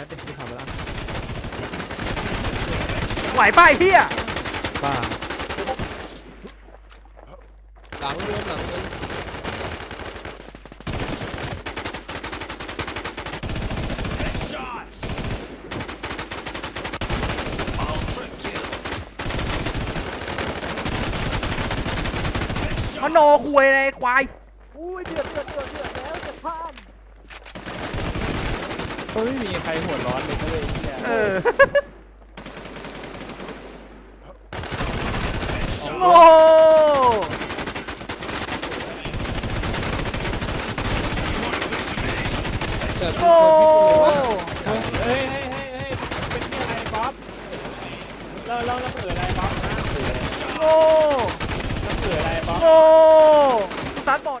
นัดดิที่ทำไปแล้วไหวป่ะไอ้เหี้ยป้าหลังเรือหลังเรือมโนคุยเลยควาย อุ้ยเดือดเดือดเดือดเดือดแล้วจะพลาด ก็ไม่มีใครหัวร้อนเลยก็เลยเนี่ยเออโอ้เกิดโอ้เฮ้ยเฮ้ยเฮ้ยเฮ้ยเป็นที่อะไรบ๊อบเราเราเราเปิดอะไรบ๊อบนะเปิดอะไรโอ้เราเปิดอะไรบ๊อบโอ้สตาร์ทบอด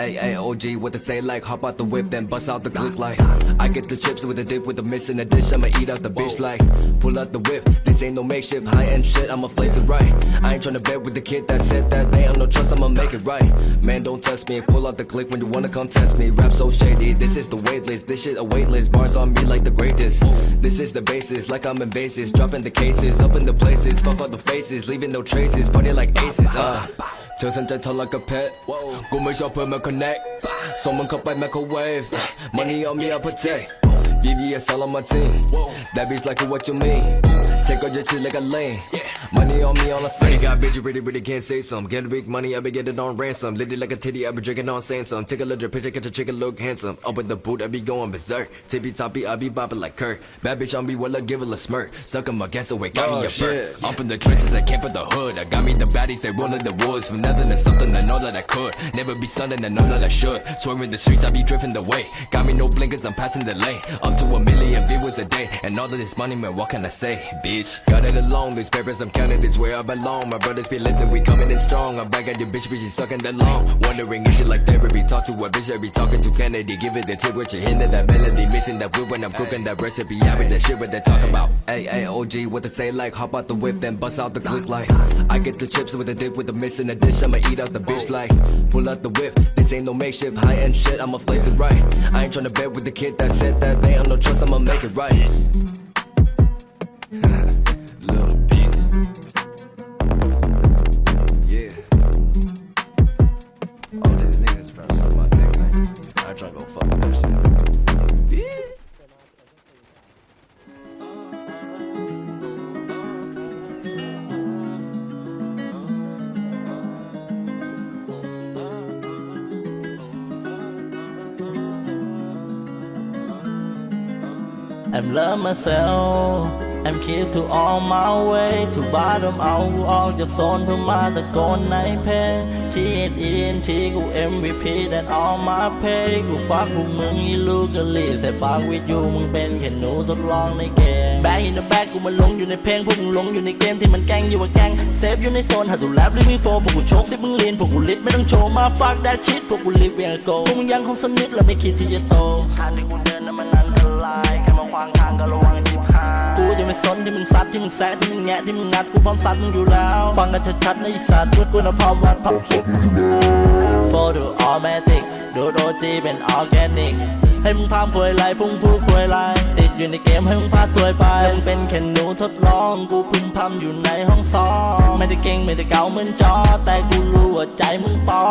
hey, hey, OG, what they say like hop out the whip then bust out the click like I get the chips with the dip with the missing a dish, I'ma eat out the bitch like pull out the whip. This ain't no makeshift high end shit, I'ma blaze it right. I ain't tryna bet with the kid that said that they ain't no trust, I'ma make it right. Man, don't test me, pull out the click when you wanna come test me. Rap so shady, this is the wait list, this shit a wait list. Bars on me like the greatest. This is the basis, like I'm in bases, dropping the cases, up in the places, fuck all the faces, leaving no traces, party like aces, uh. เธอสนใจเธอ like a pet กูไม่ชอบเพื่อนมา connect ส่งมันเข้าไป microwave money on me I protect VVS all on my team that bitch like what you mean Take all your shit like a lane. Yeah. money on me on the scene. got bitch you really really can't say some. Get big money I be getting on ransom. Lit it like a titty I be drinking on saying some take a look at your picture get your chicken look handsome. Open the boot I be going berserk. Tippy toppy I be bopping like Kurt bad bitch on me well I give it a smirk. Suck 'em against the way got me oh, a bird I'm from the trenches I came from the hood. I got me the baddies they rolling the woods. From nothing to something I know that I could. Never be stunning I know that I should. Swerving the streets I be drifting the way. Got me no blinkers I'm passing the lane. Up to a million viewers a day. And all of this money man what can I say? Bitch got it alone these papers I'm counting this where I belong. My brothers be living we coming in strong. I'm back at your bitch bitch she sucking that long. Wondering if she like therapy? Talk to a bitch be talking to Kennedy. Give it the tip with your hint of that melody. Missing that whip when I'm cooking that recipe. I with that shit what they talk about. Hey hey OG what they say? Like hop out the whip then bust out the click like I get the chips with the dip with the missing a dish. I'ma eat out the bitch like pull out the whip. This ain't no makeshift. High end shit I'ma blaze it right. I ain't tryna bet with the kid that said that they ain't no trust I'ma make it right I'm love myself I'm keep to all my way to bottom เอากูออกจากโซนเพื่อมาตะโกนในเพลงที่อินที่กู MVP that all my pay กูฟักพวกมึงอีลูกกะลีใส่ฟักวิดยูมึงเป็นแค่หนูทดลองในเกม Back in the back กูมันหลงอยู่ในเพลงพวกมึงหลงอยู่ในเกมที่มันแกล้งอยู่ว่าแกล้งเซฟอยู่ในโซนหาดูแลบลิมีโฟพวกกูโชคสิมึงเรียนพวกกูลิดไม่ต้องโชว์มาฟัก that shit พวกกูลิฟเวียโกพวกมึงยังคงสนิทและไม่คิดที่จะโตทางที่กูเดิน ไม่สนที่มึงซัดที่มึงแซะที่มึงแงะที่มึงงัดกูพร้อมซัดมึงอยู่แล้ว ฟังกันชัดๆในะไอ้สัตว์ด้วยคุณภาพวัดพับโฟดูออแมติกดูโอจีเป็นออร์แกนิก ให้มึงพามควยไรพุ่งพูควยไรติดอยู่ในเกมให้มึงพลาดสวยไปมึงเป็นแค่หนูทดลอง กูพึมพำอยู่ในห้องซ้อมไม่ได้เก่งไม่ได้เก่าเหมือนจอ แต่กูรู้ว่าใจมึงปอ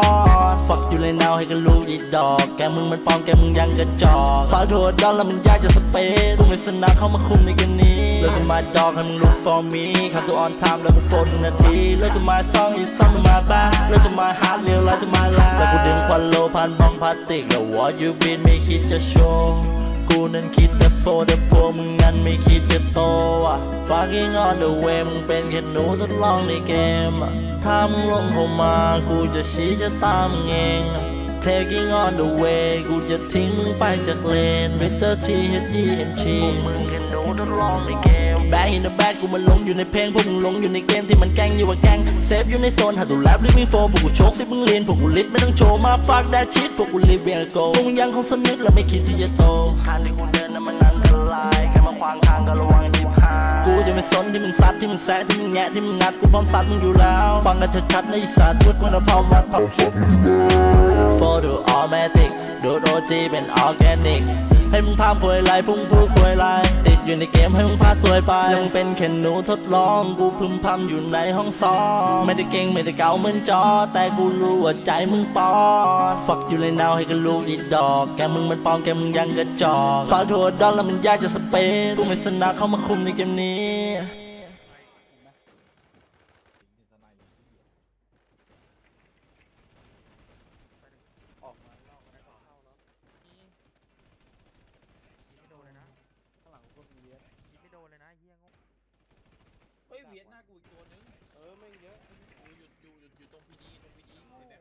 ดฟักอยู่ในนาวให้กันรู้อีดอก แกมึงมันปลอมแกมึงยังกระจอกฝากโทษดอนแล้วมันยากจะสเปซกูไม่สนาเข้ามาคุมในกันนี้เลิกกันมาดอกให้มึงรู้ for me ขับตัวออนไทม์แล้วกูโฟนทุกนาทีเลิกกันมาซองอีซอง บ้าเลิกกันมาฮาร์ดเรียวไลท์มาลาแล้วกูดึงควันโลผ่านบองพลาสติกแล้ว what you been ไม่คิดจะโชว์กูนั้นคิดแต่โฟแต่พวกมึงงั้นไม่คิดจะโตอะ Fucking on the way มึงเป็นแค่หนูทดลองในเกมอะถ้ามึงลงเข้ามากูจะชี้จะตามมึงเอง taking on the way กูจะทิ้งมึงไปจากเลน Mr. T H E N G พวกมึงแค่ดูทดลองในเกม Back in the back กูมันหลงอยู่ในเพลงพวกมึงหลงอยู่ในเกมที่มันแกล้งอยู่ว่าแกล้งเซฟอยู่ในโซนหาดูแลบลิฟวิ่งโฟพวกกูโชคสิมึงเรียนพวกกูลิดไม่ต้องโชว์มาฝากแดดชิดพวกกูลิฟเวียงโกพวกมึงยังคงสนึกและไม่คิดที่จะโตทางที่กูเดินนั้นมันอันตรายแค่มาขวางทางก็ระวังชิบหายกูจะไม่สนที่มึงซัดที่มึงแซะที่มึงแงะที่มึงงัดกูพร้อมซัดมึงอยู่แล้ว ฟังกันชัดๆในะไอ้สัตว์พูดคุณภาพวัดพัก For the automatic ดูดโอจีเป็นออร์แกนิก ให้มึงพามควยไรพุ่งผู้ควยไรติดอยู่ในเกมให้มึงพาสวยไปยังเป็นแค่หนูทดลองกูพึมพำอยู่ในห้องซ้อมไม่ได้เก่งไม่ได้เก่าเหมือนจอ แต่กูรู้ว่าใจมึงปอดฝักอยู่เลยนาวให้กันรู้อีดอก แกมึงมันปลอมแกมึงยังกระจอกฝากโทษดอนแล้วมันยากจะสเปซกูไม่สนักเข้ามาคุมในเกมนี้ เวียดหน้ากูอีกตัวนึงเออไม่เยอะ อยู่อยู่อยู่อยู่ตรงพีดีตรงพีดี